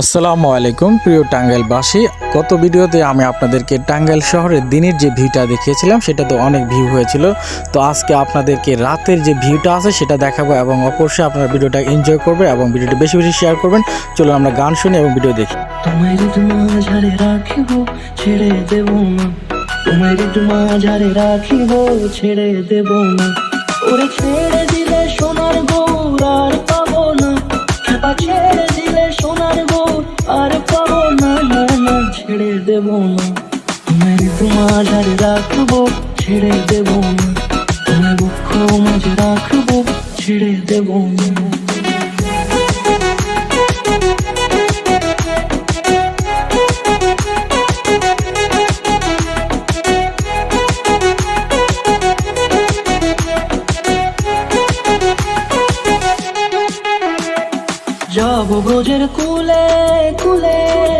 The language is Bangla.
আসসালামু আলাইকুম, প্রিয় টাঙ্গাইলবাসী। গত ভিডিওতে আমি আপনাদেরকে টাঙ্গাইল শহরের দিনের যে ভিউটা দেখিয়েছিলাম, সেটা তো অনেক ভিউ হয়েছিল। তো আজকে আপনাদেরকে রাতের যে ভিউটা আছে, সেটা দেখাবো এবং অবশ্যই আপনারা ভিডিওটা এনজয় করবেন এবং ভিডিওটা বেশি বেশি শেয়ার করবেন। চলুন আমরা গান শুনি এবং ভিডিও দেখি। ছেড়ে দেব না। দেব না। তোমায় মাঝারে রাখব, ছেড়ে দেব না। তোমায় বক্ষ মাঝে রাখব, ছেড়ে দেব না। যাব ব্রজের কুলে কুলে।